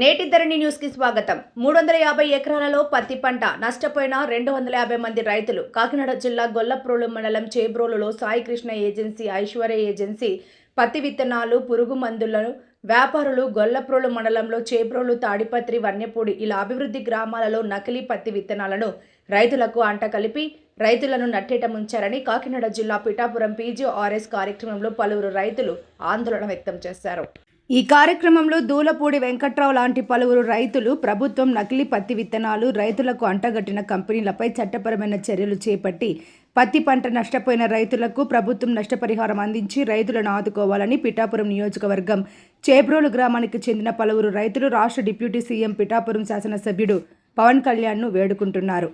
నేటి ధరణి న్యూస్కి స్వాగతం. మూడు వందల యాభై ఎకరాలలో పత్తి పంట నష్టపోయిన రెండు వందల యాభై మంది రైతులు. కాకినాడ జిల్లా గొల్లప్రోలు మండలం చేబ్రోలులో సాయికృష్ణ ఏజెన్సీ ఐశ్వర్య ఏజెన్సీ పత్తి విత్తనాలు పురుగు మందులను వ్యాపారులు గొల్లప్రోలు మండలంలో చేబ్రోలు తాడిపత్రి వన్యపూడి ఇలా అభివృద్ధి గ్రామాలలో నకిలీ పత్తి విత్తనాలను రైతులకు అంట కలిపి రైతులను నట్టేట ముంచారని కాకినాడ జిల్లా పిఠాపురం పీజీఆర్ఎస్ కార్యక్రమంలో పలువురు రైతులు ఆందోళన వ్యక్తం చేశారు. ఈ కార్యక్రమంలో దూలపూడి వెంకట్రావు లాంటి పలువురు రైతులు ప్రభుత్వం నకిలీ పత్తి విత్తనాలు రైతులకు అంటగట్టిన కంపెనీలపై చట్టపరమైన చర్యలు చేపట్టి పత్తి పంట నష్టపోయిన రైతులకు ప్రభుత్వం నష్టపరిహారం అందించి రైతులను ఆదుకోవాలని పిఠాపురం నియోజకవర్గం చేబ్రోలు గ్రామానికి చెందిన పలువురు రైతులు రాష్ట్ర డిప్యూటీ సీఎం పిఠాపురం శాసనసభ్యుడు పవన్ కళ్యాణ్ను వేడుకుంటున్నారు.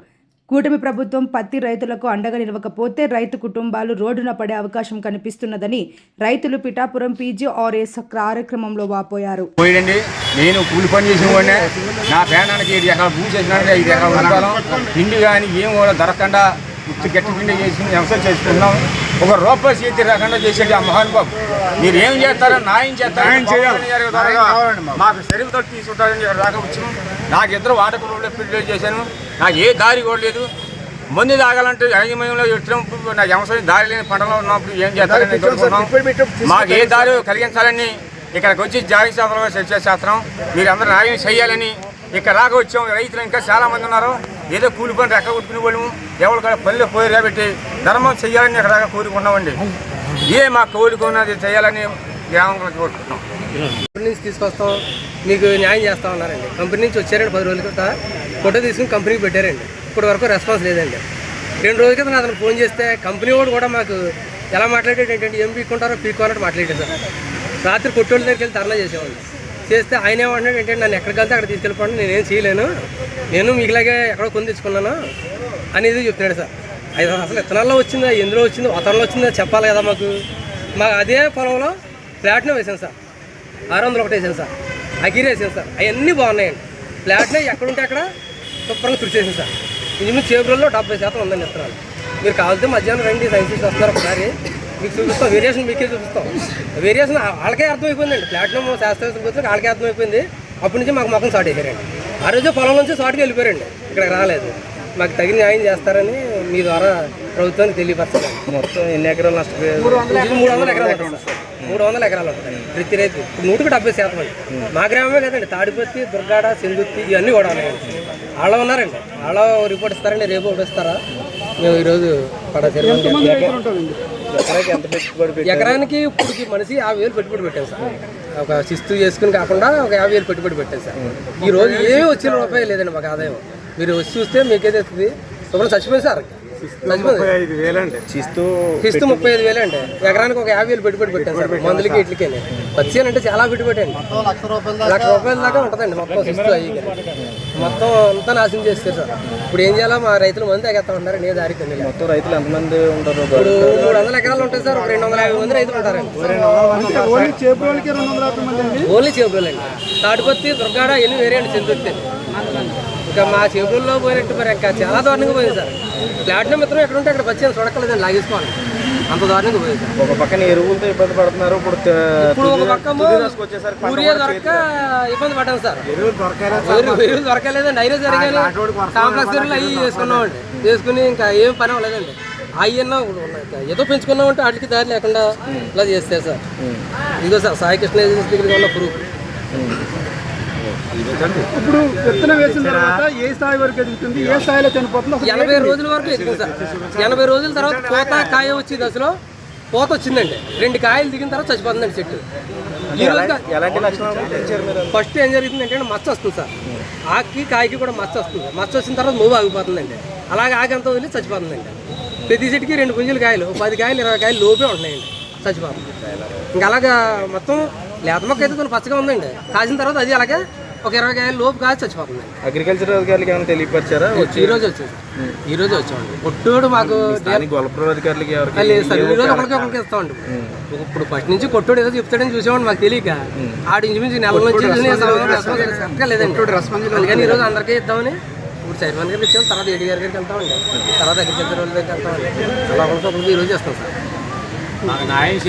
కూటమి ప్రభుత్వం పత్తి రైతులకు అండగా నిలవకపోతే రైతు కుటుంబాలు రోడ్డున పడే అవకాశం కనిపిస్తున్నదని రైతులు పిఠాపురం పీజీఆర్ఎస్ కార్యక్రమంలో వాపోయారు. నేను కూలి పని చేసిన నా పేనానికి ఐదు ఎకరాలు భూమి చేసినాను ఐదు ఎకరాలు ఉండాలం. పిండి కానీ ఏం కూడా దొరకకుండా ఉత్తి గట్టి పిండి చేసి వ్యవసాయం చేసుకుంటున్నాం. ఒక రూపాయి చేతి రాకుండా చేసేది ఆ మహానుభావు మీరు ఏం చేస్తారో న్యాయం చేస్తారని మాకు. శరీరంతో తీసుకుంటారని రాక వచ్చాము నాకు ఇద్దరు వాటకులు పెళ్ళి చేశాను. నాకు ఏ దారి కూడా లేదు. మందు తాగాలంటే యాజమాన్యంలో వచ్చినప్పుడు నా వ్యవసాయం దారి లేని పంటలో ఉన్నప్పుడు ఏం చేస్తారని మాకు ఏ దారి కలిగించాలని ఇక్కడికి వచ్చి జాతీయ శాస్త్రంలో చర్చ శాస్త్రం మీరు అందరూ న్యాయం చేయాలని ఇక్కడ రాక వచ్చాం. రైతులు ఇంకా చాలా మంది ఉన్నారు. ఏదో కూలి పని రెక్క కొట్టుకునే వాళ్ళము. ఎవరు కూడా పనిలో పోయి రాబట్టి ధర్మం చేయాలని ఇక్కడ రాక కోరుకున్నామండి. ఏ మా కోరుకున్నది చేయాలని గ్రామంలో కోరుకుంటున్నాం. కంపెనీ నుంచి తీసుకొస్తాం. మీకు న్యాయం చేస్తా అన్నారండి కంపెనీ నుంచి వచ్చారండి పది రోజుల క్రితం. ఫోటో తీసుకుని కంపెనీకి పెట్టారండి. ఇప్పటి వరకు రెస్పాన్స్ లేదండి. రెండు రోజుల క్రితం అతను ఫోన్ చేస్తే కంపెనీ వాడు కూడా మాకు ఎలా మాట్లాడేది ఏంటంటే ఏం పీక్కుంటారో పీక్కోనట్టు మాట్లాడారు సార్. రాత్రి కొట్టోళ్ళ దగ్గరికి వెళ్ళి ధర్నా చేసేవాళ్ళు చేస్తే ఆయన ఏమంటున్నాడు ఏంటంటే నన్ను ఎక్కడికి వెళ్తే అక్కడ తీసుకెళ్ళిపోండి నేనేం చేయలేను. నేను మీకులాగే ఎక్కడో కొని తెచ్చుకున్నాను అనేది చెప్తున్నాడు సార్. అది అసలు విత్తనాల్లో వచ్చిందా ఎందులో వచ్చిందో వాతావరణంలో వచ్చిందో చెప్పాలి కదా మాకు. మాకు అదే పొలంలో ప్లాట్నం వేసాను సార్. ఆరు వందలు ఒకటి వేసాను సార్. అగిరి వేసాను సార్. అవన్నీ బాగున్నాయండి. ప్లాట్నే ఎక్కడుంటే అక్కడ శుభ్రంగా తుడిచేసాను సార్. ఇంచుమించు చేబ్రోల్లో డెబ్బై శాతం ఉందండి ఇస్తున్నాను మీరు కావాలంటే మధ్యాహ్నం రండి సైన్స్ వస్తున్నారు ఒకసారి. మీకు చూపిస్తాం వేరియేషన్ మీకే చూపిస్తాం. వేరియేషన్ వాళ్ళకే అర్థమైపోయిందండి. ప్లాట్నం శాస్త్రవేత్తలకు వాళ్ళకే అర్థమైపోయింది. అప్పటి నుంచి మాకు మొఖం స్టార్ట్ అయిపోయారండి ఆ రోజు పొలం నుంచి షార్ట్కి వెళ్ళిపోయారండి. ఇక్కడికి రాలేదు. మాకు తగిన న్యాయం చేస్తారని మీ ద్వారా ప్రభుత్వానికి తెలియపరచాలి మొత్తం ఎన్ని ఎకరాలు నష్టపోయారు మూడు వందల ఎకరాలు. మూడు వందల ఎకరాలు ఉంటుంది. ప్రతి రైతు ఇప్పుడు నూటికి డెబ్బై శాతం అండి మా గ్రామమే కదండి. తాడిపత్తి దుర్గాడ సిందుత్తి ఇవన్నీ కూడా ఉన్నాయండి వాళ్ళ ఉన్నారండి. వాళ్ళ రిపోర్ట్ ఇస్తారండి. రేపు ఒకటి ఇస్తారా? మేము ఈరోజు ఎకరానికి ఇప్పటికి మనిషి యాభై వేలు పెట్టుబడి పెట్టాం సార్. ఒక శిస్తు చేసుకుని కాకుండా ఒక యాభై వేలు పెట్టుబడి పెట్టాం సార్. ఈ రోజు ఏమీ వచ్చిన రూపాయి లేదండి మాకు ఆదాయం. మీరు వచ్చి చూస్తే మీకే తెలుస్తుంది శుభ్రం చచ్చిపోయింది సార్. కిస్తు ముప్పై ఐదు వేలు అండి. ఎకరానికి ఒక యాభై వేలు పెట్టుబడి పెట్టాను సార్. మందులకి ఇట్లకి పచ్చి అంటే చాలా పెట్టుబడి అండి. లక్ష రూపాయల దాకా ఉంటుందండి మొత్తం శిస్తు అయ్యి మొత్తం అంతా నాశనం చేస్తారు సార్. ఇప్పుడు ఏం చేయాలో మా రైతులు మంది ఎగేస్తా ఉంటారు నేను దారికి మొత్తం రైతులు ఎంతమంది ఉంటారు? ఇప్పుడు మూడు వందల ఎకరాలు ఉంటాయి సార్. ఒక రెండు వందల యాభై మంది రైతులు ఉంటారండి ఓన్లీ చేపలండి తాటిపత్తి దుర్గాడ ఎన్ని వేరే అండి చెందుతుంది ఇంకా మా చేపల్లో పోయినట్టు మరి ఇంకా చాలా దారుణంగా పోయింది సార్. ప్లాటినం మిత్రం ఎక్కడ ఉంటే అక్కడ వచ్చి చూడక్కలేదండి లాగేసుకోవాలి. అంత దారుణంగా పోయింది సార్. ఒక పక్కన ఎరువులతో ఇబ్బంది పడుతున్నారు ఇప్పుడు ఇప్పుడు ఒక యూరియా దొరక ఇబ్బంది పడ్డాం సార్. ఎరువు ఎరువులు దొరకలేదండి అయినా జరిగాయి కాంప్లెక్స్ ఎరువులు అవి చేసుకున్నామండి. చేసుకుని ఇంకా ఏం పని అవ్వలేదండి. అయ్యన్నా ఏదో పెంచుకున్నామంటే వాటికి దారి లేకుండా ఇలా చేస్తారు సార్. ఇదిగో సార్ సాయి కృష్ణ ఏజెన్సీ దగ్గర ఉన్న ప్రూఫ్. ఇప్పుడు విత్తనం వేసిన తర్వాత ఏ స్థాయి వరకు ఎదుగుతుంది? ఏ స్థాయిలో చనిపోతుంది? ఎనభై రోజుల వరకు ఎదుగుతుంది సార్. ఎనభై రోజుల తర్వాత పూత కాయ వచ్చే దశలో పూత వచ్చిందండి. రెండు కాయలు దిగిన తర్వాత చచ్చిపోతుందండి చెట్టు. ఫస్ట్ ఏం జరుగుతుంది అంటే మచ్చ వస్తుంది సార్. ఆకి కాయకి కూడా మచ్చ వస్తుంది. మచ్చ వచ్చిన తర్వాత మూవ్ ఆగిపోతుందండి. అలాగే ఆగంత వదిలి చచ్చిపోతుందండి. ప్రతి చెట్టుకి రెండు పుంజులు కాయలు పది కాయలు ఇరవై కాయలు లోపే ఉంటున్నాయండి చచ్చిపోతుంది. ఇంకా అలాగా మొత్తం లేత మొక్క అయితే కొన్ని పచ్చగా ఉందండి. కాసిన తర్వాత అది అలాగే ఒక ఇరవై కాయలు లోపు కాసి చచ్చిపోతుందండి అగ్రికల్చర్ అధికారులకి ఏమైనా తెలియపరిచారా? ఈ రోజు వచ్చింది ఈ రోజు వచ్చామండి పొట్టుడు మాకు గొల్లపురం అధికారులకి ఎవరికి లేదు సార్ ఈ రోజు ఒకరికి ఒకరికి ఇస్తామండి ఇప్పుడు ఫస్ట్ నుంచి కొట్టుడు ఏదో చెప్తాడని చూసామండి మాకు తెలియక. ఆడు ఇంచుమించి నెల నుంచి రెస్పాన్స్ లేదండి అందుకని ఈ రోజు అందరికీ ఇద్దామని ఇప్పుడు చైర్మన్ గారికి ఇచ్చాం తర్వాత ఏడీ గారి దగ్గరికి వెళ్తామండి తర్వాత అగ్రికల్చర్ వాళ్ళ దగ్గరికి వెళ్తామండి అలా ఒకరికి ఒకరికి ఈ రోజు చేస్తాం సార్. న్యాయం